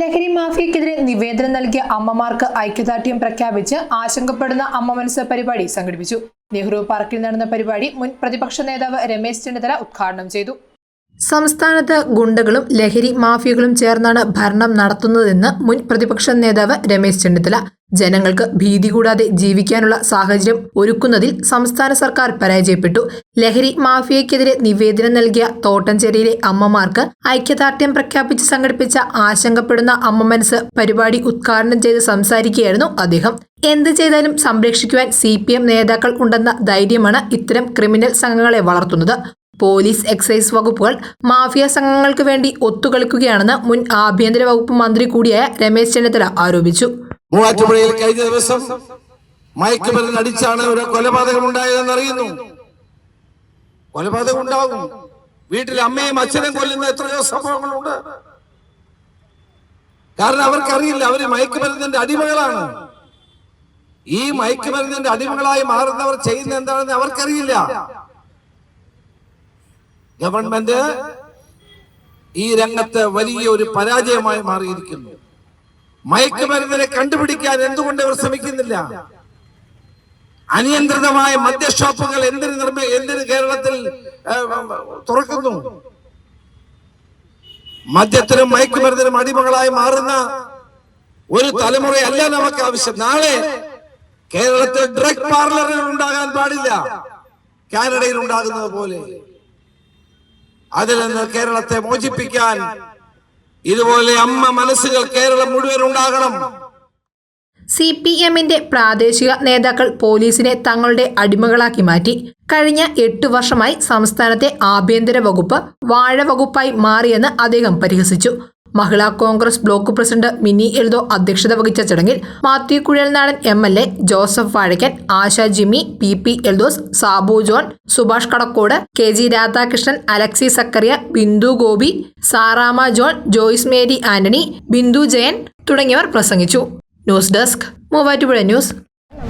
ലഹരി മാഫിയക്കെതിരെ നിവേദനം നൽകിയ അമ്മമാർക്ക് ഐക്യദാർഢ്യം പ്രഖ്യാപിച്ച് ആശങ്കപ്പെടുന്ന അമ്മ മനസ്സ് പരിപാടി സംഘടിപ്പിച്ചു. നെഹ്റു പാർക്കിൽ നടന്ന പരിപാടി മുൻ പ്രതിപക്ഷ നേതാവ് രമേശ് ചെന്നിത്തല ഉദ്ഘാടനം ചെയ്തു. സംസ്ഥാനത്ത് ഗുണ്ടകളും ലഹരി മാഫിയകളും ചേർന്നാണ് ഭരണം നടത്തുന്നതെന്ന് മുൻ പ്രതിപക്ഷ നേതാവ് രമേശ് ചെന്നിത്തല. ജനങ്ങൾക്ക് ഭീതി കൂടാതെ ജീവിക്കാനുള്ള സാഹചര്യം ഒരുക്കുന്നതിൽ സംസ്ഥാന സർക്കാർ പരാജയപ്പെട്ടു. ലഹരി മാഫിയയ്ക്കെതിരെ നിവേദനം നൽകിയ തോട്ടഞ്ചേരിയിലെ അമ്മമാർക്ക് ഐക്യദാർഢ്യം പ്രഖ്യാപിച്ച് സംഘടിപ്പിച്ച ആശങ്കപ്പെടുന്ന അമ്മ മനസ്സ് പരിപാടി ഉദ്ഘാടനം ചെയ്ത് സംസാരിക്കുകയായിരുന്നു അദ്ദേഹം. എന്ത് ചെയ്താലും സംരക്ഷിക്കുവാൻ സി നേതാക്കൾ ഉണ്ടെന്ന ധൈര്യമാണ് ഇത്തരം ക്രിമിനൽ സംഘങ്ങളെ വളർത്തുന്നത്. പോലീസ് എക്സൈസ് വകുപ്പുകൾ മാഫിയ സംഘങ്ങൾക്ക് വേണ്ടി ഒത്തുകളിക്കുകയാണെന്ന് മുൻ ആഭ്യന്തര വകുപ്പ് മന്ത്രി കൂടിയായ രമേശ് ചെന്നിത്തല ആരോപിച്ചു. മൂവാറ്റുപുഴയിൽ കഴിഞ്ഞ ദിവസം മയക്കുമരുന്ന് അടിച്ചാണ് ഒരു കൊലപാതകം ഉണ്ടായതെന്ന് അറിയുന്നു കൊലപാതകം ഉണ്ടാവും വീട്ടിൽ അമ്മയും അച്ഛനും കൊല്ലുന്ന എത്രയോ സംഭവങ്ങളുണ്ട്. കാരണം അവർക്കറിയില്ല അവർ മയക്കുമരുന്നിന്റെ അടിമകളാണ്. ഈ മയക്കുമരുന്നിന്റെ അടിമകളായി മാറുന്നവർ ചെയ്യുന്ന എന്താണെന്ന് അവർക്കറിയില്ല. ഗവൺമെന്റ് ഈ രംഗത്ത് വലിയ ഒരു പരാജയമായി മാറിയിരിക്കുന്നു. മയക്കുമരുന്നിനെ കണ്ടുപിടിക്കാൻ എന്തുകൊണ്ട് ഇവർ ശ്രമിക്കുന്നില്ല? അനിയന്ത്രിതമായ മദ്യഷോപ്പുകൾ എന്തിന് നിർമ്മി എന്തിന് കേരളത്തിൽ തുറക്കുന്നു? മദ്യത്തിനും മയക്കുമരുന്നിനും അടിമകളായി മാറുന്ന ഒരു തലമുറയല്ല നമുക്ക് ആവശ്യം നാളെ കേരളത്തിൽ ഡ്രഗ് പാർലറുകൾ ഉണ്ടാകാൻ പാടില്ല. കാനഡയിൽ ഉണ്ടാകുന്നത് പോലെ. അതിൽ നിന്ന് കേരളത്തെ മോചിപ്പിക്കാൻ ഇതുപോലെ അമ്മ മനസ്സുകൾ കേരളം മുഴുവൻ ഉണ്ടാകണം. സി പി എമ്മിന്റെ പ്രാദേശിക നേതാക്കൾ പോലീസിനെ തങ്ങളുടെ അടിമകളാക്കി മാറ്റി. കഴിഞ്ഞ എട്ട് വർഷമായി സംസ്ഥാനത്തെ ആഭ്യന്തര വകുപ്പ് വാഴ വകുപ്പായി മാറിയെന്ന് അദ്ദേഹം പരിഹസിച്ചു. മഹിളാ കോൺഗ്രസ് ബ്ലോക്ക് പ്രസിഡന്റ് മിനി എൽദോ അധ്യക്ഷത വഹിച്ച ചടങ്ങിൽ Mathew Kuzhalnadan M L A Joseph Vazhakkan Asha Jimi P P Eldose Sabu John Subhash Kadakkode K G Radhakrishnan Alexy Zacharia Bindu Gopi Sarama John Joyce Mary Antony Bindu Jayan തുടങ്ങിയവർ പ്രസംഗിച്ചു. News desk Muvattupuzha news.